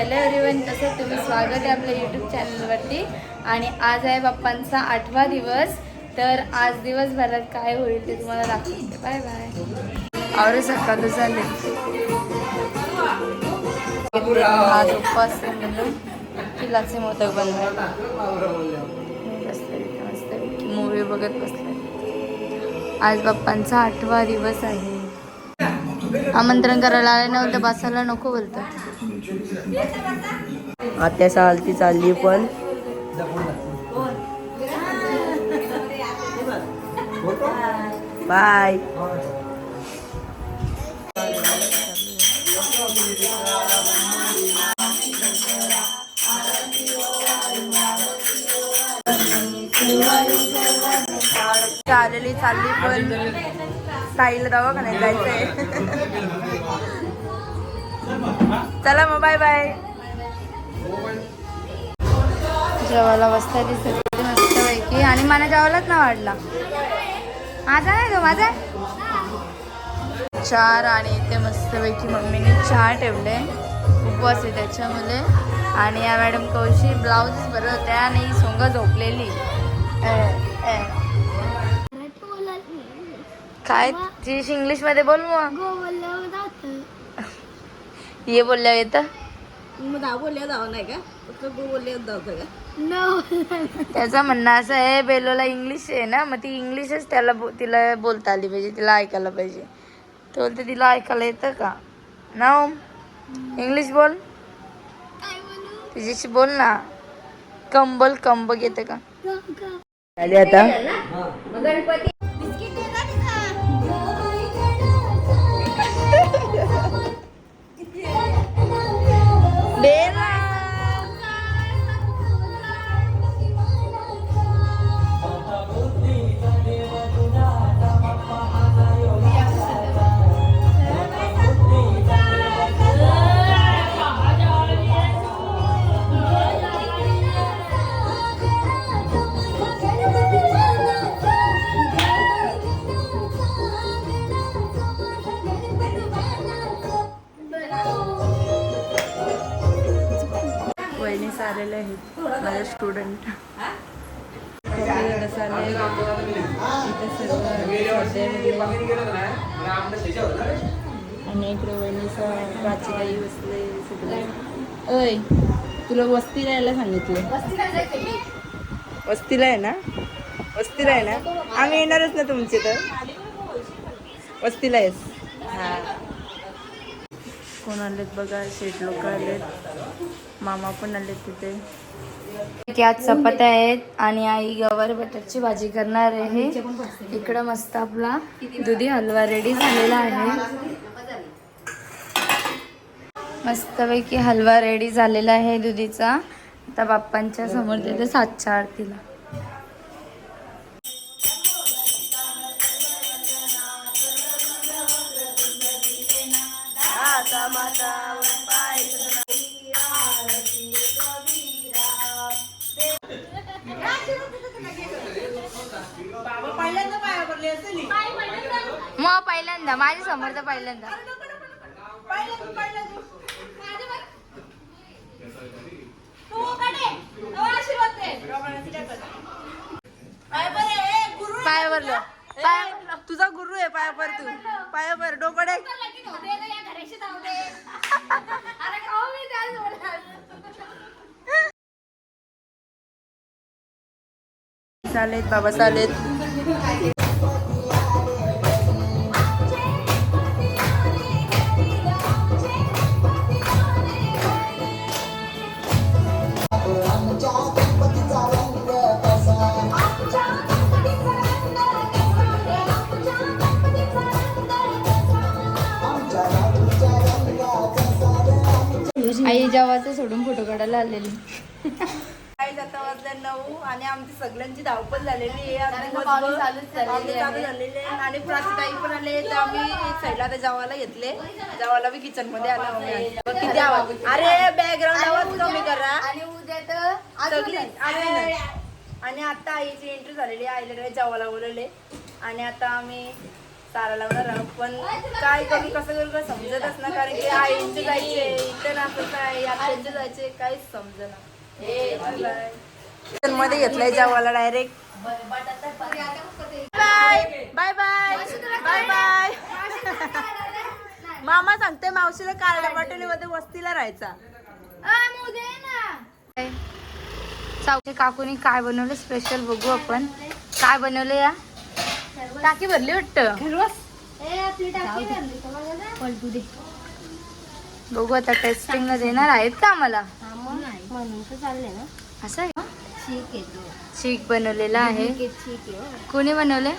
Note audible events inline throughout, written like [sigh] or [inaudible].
Hello everyone कसं तुम्ही? स्वागत आहे आपल्या यूट्यूब चॅनलवरती आणि आज आहे बाप्पांचा आठवा दिवस. तर आज दिवसभरात काय होईल ते तुम्हाला दाखवते. बाय बाय आवरे सकाळ चालेल आज उपवास म्हणून तिलाचे मोदक बनवायला. बसले मस्त मूवी बघत बसले आज बाप्पांचा आठवा दिवस आहे. आमंत्रण करायला आले नव्हतं बसायला नको बोलतो आत्या चालती चालली पण. बाय. चाललेली चालली पण. ताईला दवाखान्यात जायचंय. चला मग बाय बाय जेवायला बसता दिसत मस्त पैकी आणि मला जेवायलाच ना वाढला माझा नाही तो माझा? चार आणि इथे मस्तपैकी मम्मीने चहा ठेवले. उपवास आहे त्याच्यामुळे. आणि या मॅडम कौशी ब्लाऊज बरं होत्या आणि सोंग झोपलेली. काय इंग्लिशमध्ये बोल मग. ये बोलल्या येतं? [laughs] त्याचं म्हणणं असं आहे बेलोला इंग्लिश आहे ना मग ती इंग्लिशच त्याला बो- तिला बोलता आली पाहिजे तिला ऐकायला पाहिजे. तो बोलते तिला ऐकायला येतं का? ना इंग्लिश बोल. तिच्याशी बोल ना. कम बोल कम बघ येतं का आली आता? वहिनीस आणि इकडे वहिनीचा प्राचीताई बसले सगळे. अय तुला वस्तीला यायला सांगितलं. वस्तीला आहे ना? वस्तीला आहे ना? आम्ही येणारच ना तुमचे तर. वस्तीला आहेस. हा. कोण आलेत बघा? शेठ लोक आलेत. मामा पण आलेत तिथे. की आज चपात्या आहेत आणि आई गवार बटरची भाजी करणार आहे. इकडं मस्त आपला दुधी हलवा रेडी झालेला आहे. मस्तपैकी हलवा रेडी झालेला आहे दुधीचा. आता बाप्पांच्या समोर तिथे सातच्या आरतीला. मग पहिल्यांदा माझ्यासमोर तर पहिल्यांदा. पाय भरलं पाय तुझा. गुरु आहे पाया पर तू. पाया पर डोकडे चालेत बाबा चालेत. आई जेव्हाचं सोडून फोटो काढायला आलेली. काही जाता वाजल्या नऊ आणि आमची सगळ्यांची धावपळ झालेली आहे. दिवसभर- चालू. झालेले. आणि प्राचीताई पण आले तर आम्ही साईडला आता जेवायला घेतले. जेवायला बी किचनमध्ये आला आम्ही. बघ किती आवाज? अरे बॅकग्राऊंड आवाज कमी करा. आणि उद्या तर सगळी आणि आणि आता आईची एंट्री झालेली आहे. आईला जेवायला बोलवले. आणि आता आम्ही चारा लावणार आहोत पण काय करू कसं करू काय समजतच ना कारण की आईंचे जायचे इथे नाचत आहे आत्यांचे जायचे काहीच समजेना. मध्ये घेतलाय जेवायला direct bye bye bye bye bye मामा सांगते मावशीला कारड्या पाटोलीमध्ये वस्तीला राहायचा. सावचे काकूनी काय बनवलं स्पेशल बघू आपण. काय बनवलं या? टाकी भरली वाटत? बघू आता टेस्टिंग ला देणार आहेत का आम्हाला? असं आहे चीक बनवलेला आहे. कोणी बनवले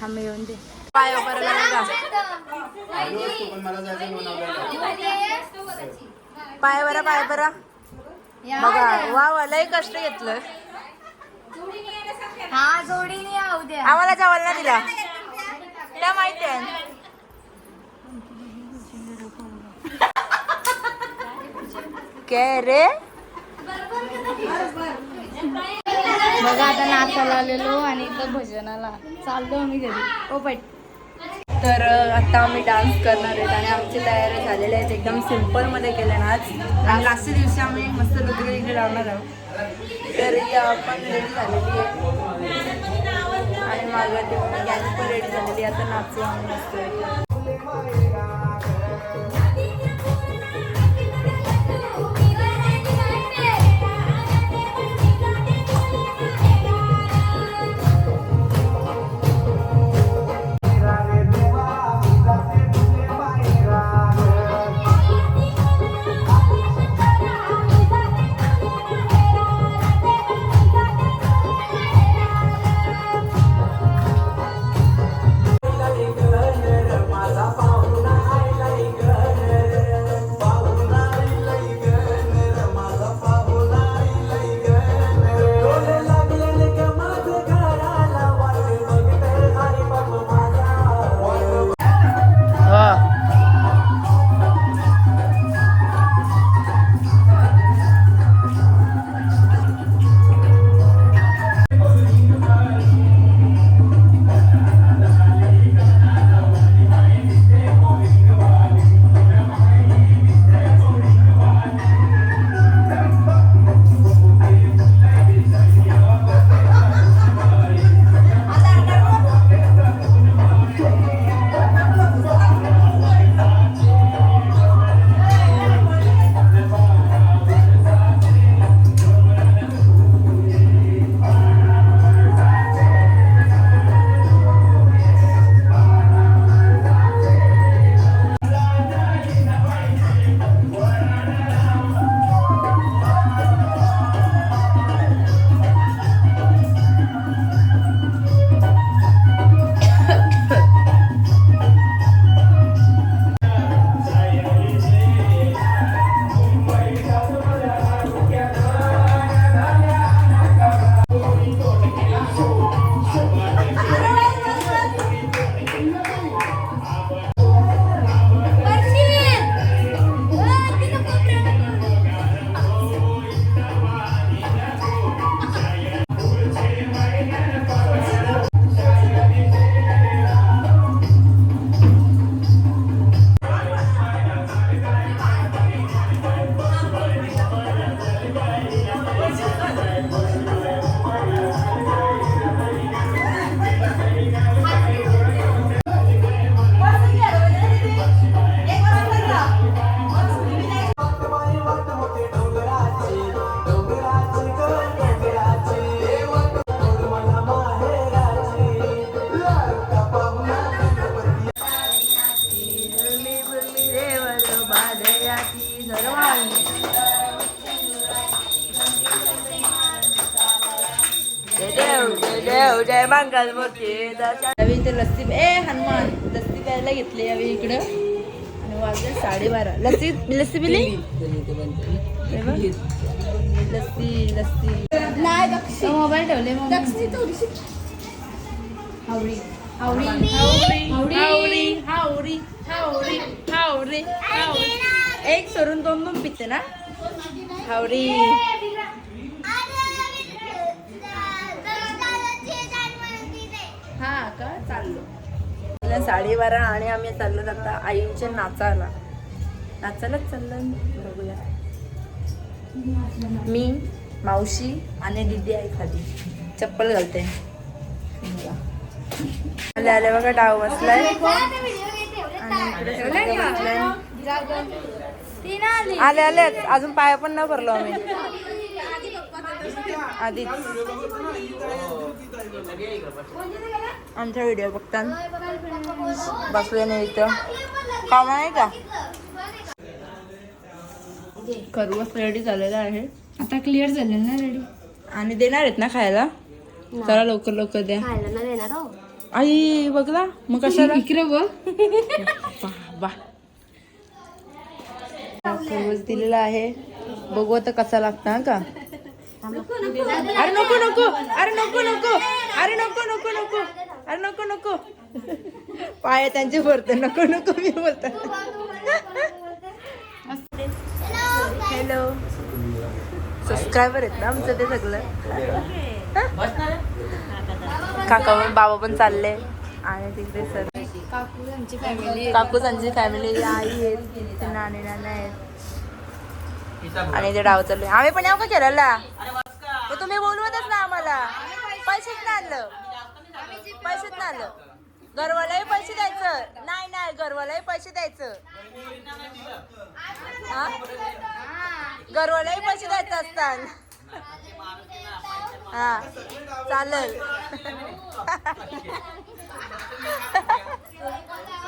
थांबे येऊन दे. हो, पाय पाय बरा पाय बरा. बघा वा लय कष्ट घेतलं हा जोडीने द्या. आम्हाला जेवायला नाही दिला. त्या माहिती आहे. काय रे? बघा आता नाचायला आलेलो आणि इथं भजनाला चाललो आम्ही घरी. ओ पैट तर आता आम्ही डान्स करणार आहेत आणि आमची तयारी झालेली आहेत. एकदम सिंपलमध्ये केल्या ना आज. आणि लास्टच्या दिवशी आम्ही मस्त रुद्र इकडे लावणार आहोत. तर या आपण रेडी झालेली आहे. मागं ठेवून गॅस परेड झालेली आता नाचू आणून असतोय देव जय मंगल मूर्ती लस्सी ए हनुमान लस्सी प्यायला घेतली इकडं. आणि वाजले साडेबारा. लस्सी लस्सी पिली. लस्सी मोबाईल ठेवले हावरी एक सोडून दोन दोन पिते ना? हावरी हा का? चाललो. साडेबारा आणि आम्ही चाललो आता आईच्या नाचायला नाचायलाच चाललं बघूया. मी मावशी आणि दिदी आहे खाली. चप्पल घालते. आले आले बघा डाव बसलाय. आले. आले अजून पाया पण न भरलो आम्ही. आधीच. आमचा व्हिडिओ बघतात बसले नाही इथं. काम आहे का? खरवस रेडी झालेला आहे. आता क्लिअर झालेलं ना रेडी आणि देणार आहेत ना खायला? चला लवकर लवकर द्या. हो. आई बघला मग कशाला? [laughs] इकडे बघ. दिलेला आहे. बघू आता कसा लागता का? अरे नको नको. अरे नको नको. अरे नको नको नको. अरे नको नको. पाय त्यांचे भरत नको नको मी बोलत. हॅलो सबस्क्रायबर आहेत ना आमचं ते सगळं? काका पण बाबा पण चालले. आणि तिकडे सर. काकू त्यांची फॅमिली काकू त्यांची फॅमिली आई आहेत. नाणे नाना आहेत. आणि ते डाव चालले आम्ही पण येऊ का केरळला तुम्ही बोलवतच ना आम्हाला. पैसेच नाही आणलं. पैसेच नाही आलं घरवालाही पैसे द्यायचं. नाही नाही घरवालाही पैसे द्यायचं. हा? घरवालाही पैसे द्यायचं असतात हा चालेल. [laughs]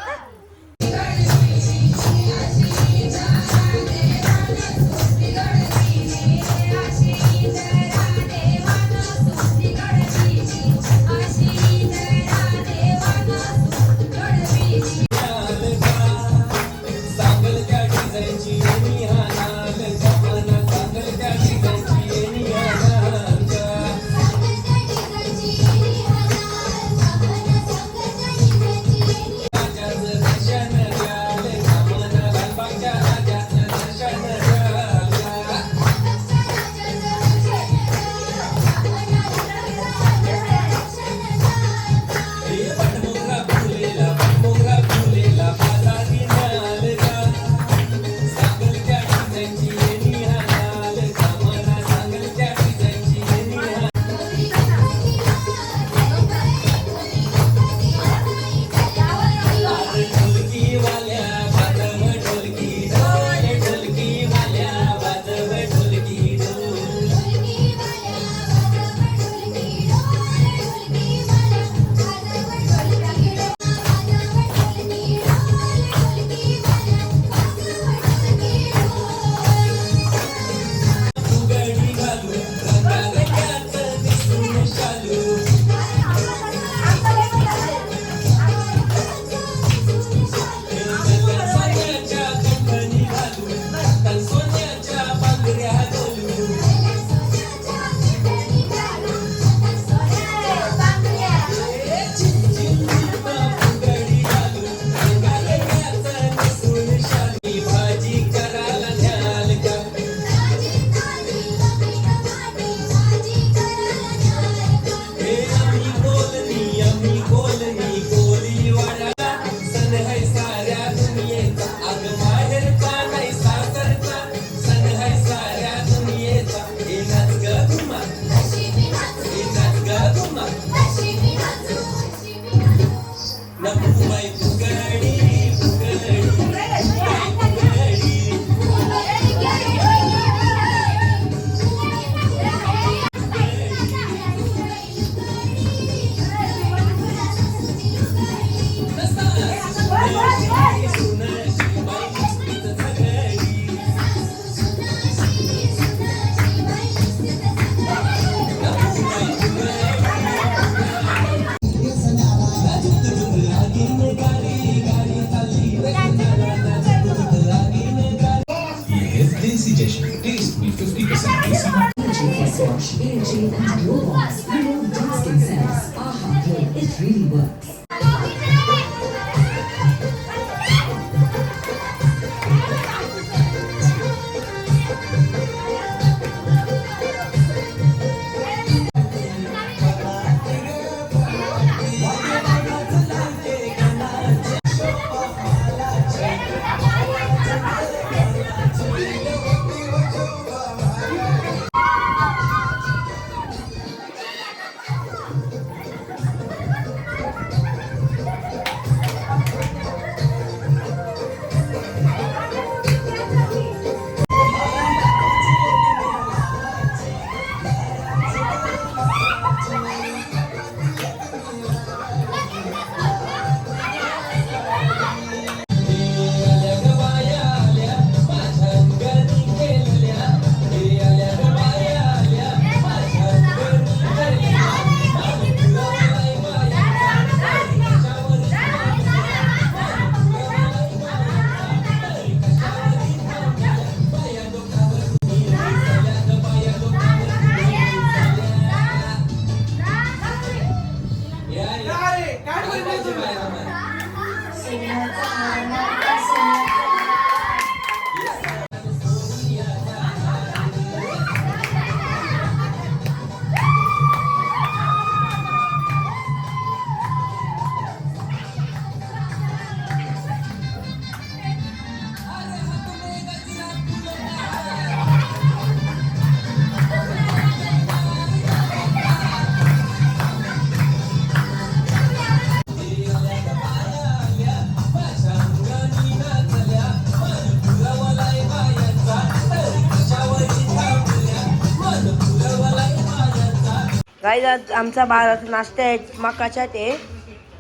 आमच्या आमचा बाळ नाश्ता आहे मकाच्या ते.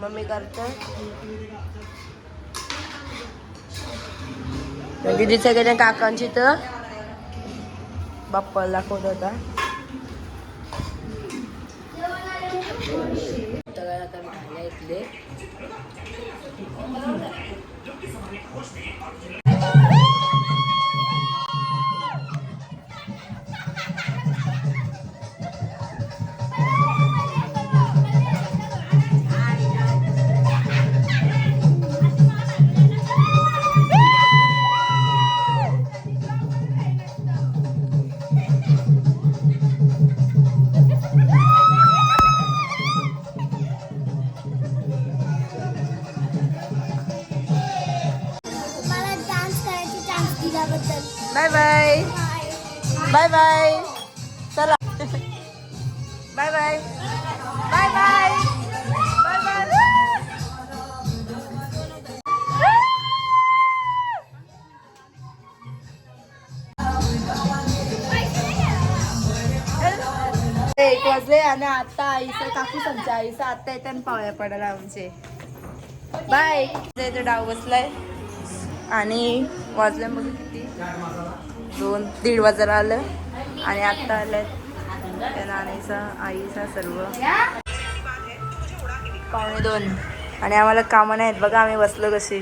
मम्मी करतो. दिदीच्या गेल्या काकांची तर. बाप्पाला दाखवत होता. Bye bye. चला. Bye bye. Bye bye. एक वाजले आणि आता आईचं काकू संच्या आईचं आता येते आणि पावल्या पडायला आमचे. बाय. इथे डाव बसलाय. आणि वाजले मग किती. दोन दीड वाजायला आलं आणि आत्ता आलं त्या नाणीचा आईचा सर्व. पावणे दोन. आणि आम्हाला कामं नाहीत बघा आम्ही बसलो कशी.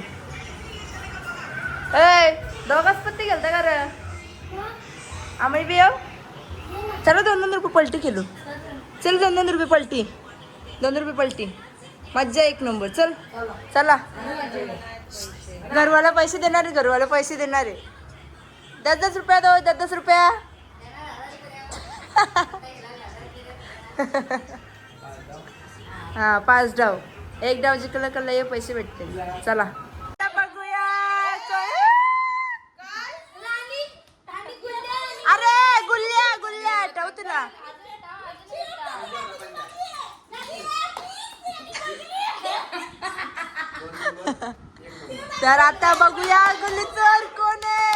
ए दोघाच पत्ती गेलता का र? आम्ही बी येऊ? चला दोन दोन रुपये पलटी केलो. चल दोन दोन रुपये पलटी. दोन रुपये पलटी. मज्जा एक नंबर. चल चला. घरवाला पैसे देणार आहे घरवाला पैसे देणार. आहे दस दस रुपया दो दस दस रुपया। हा पाच डाव एक डाव जिंकलं का लय पैसे भेटते चला। बघूया अरे गुल्ल्या गुल्ल्या ठेव तुला तर आता बघूया गुल्लीचर कोण आहे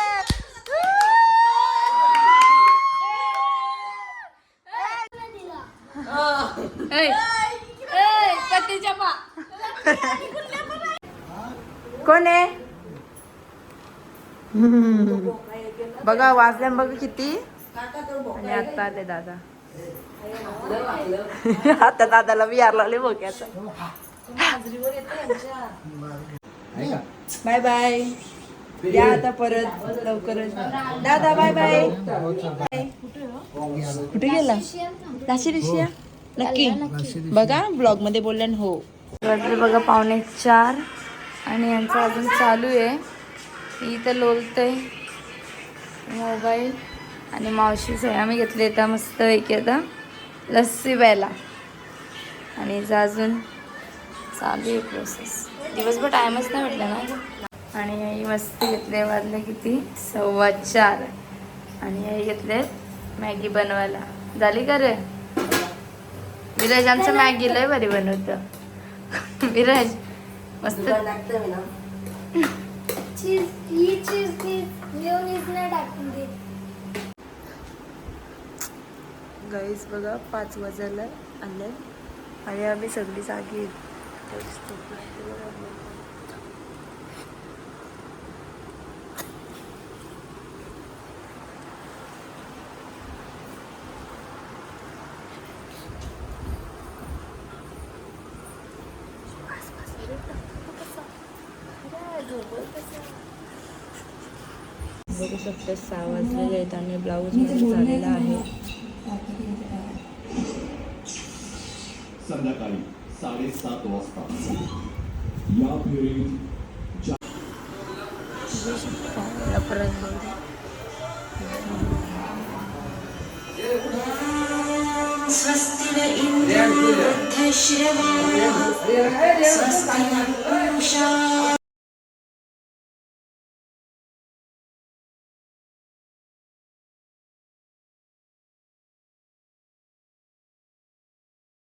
कोण आहे बघा वाजल्या बघा किती. आणि आता आले दादा. आता दादाला लावले बोक्याचं. Bye bye. या आता परत लवकरच. दादा बाय बाय. कुठे गेला? नाशी रिशिया नक्की. बघा ब्लॉगमध्ये बोलल्या ना हो बघा पावणे चार. आणि यांचं अजून चालू आहे. इथं लोलतंय मोबाईल आणि मावशीच आहे आम्ही घेतले आता मस्त पैकी आता. लस्सी प्यायला. आणि अजून चालू आहे प्रोसेस दिवसभर टाईमच नाही भेटला ना आणि आई मस्त घेतले वाजले किती? सव्वा चार. आणि आई घेतले मॅगी बनवायला. झाली का रे? विराज आमचं मॅगी लय भारी बनवतं. विराज मस्त. चीज ही चीज ती मेयोनीज नाही टाकून देत. गाईस बघा पाच वाजायला आले आणि आम्ही सगळी जागी बघू शकतो सहा वाजलेले आहेत आणि ब्लाऊजमध्ये झालेला आहे संध्याकाळी साडेसात वाजता या फेरीत परत बोलू. स्वस्ति न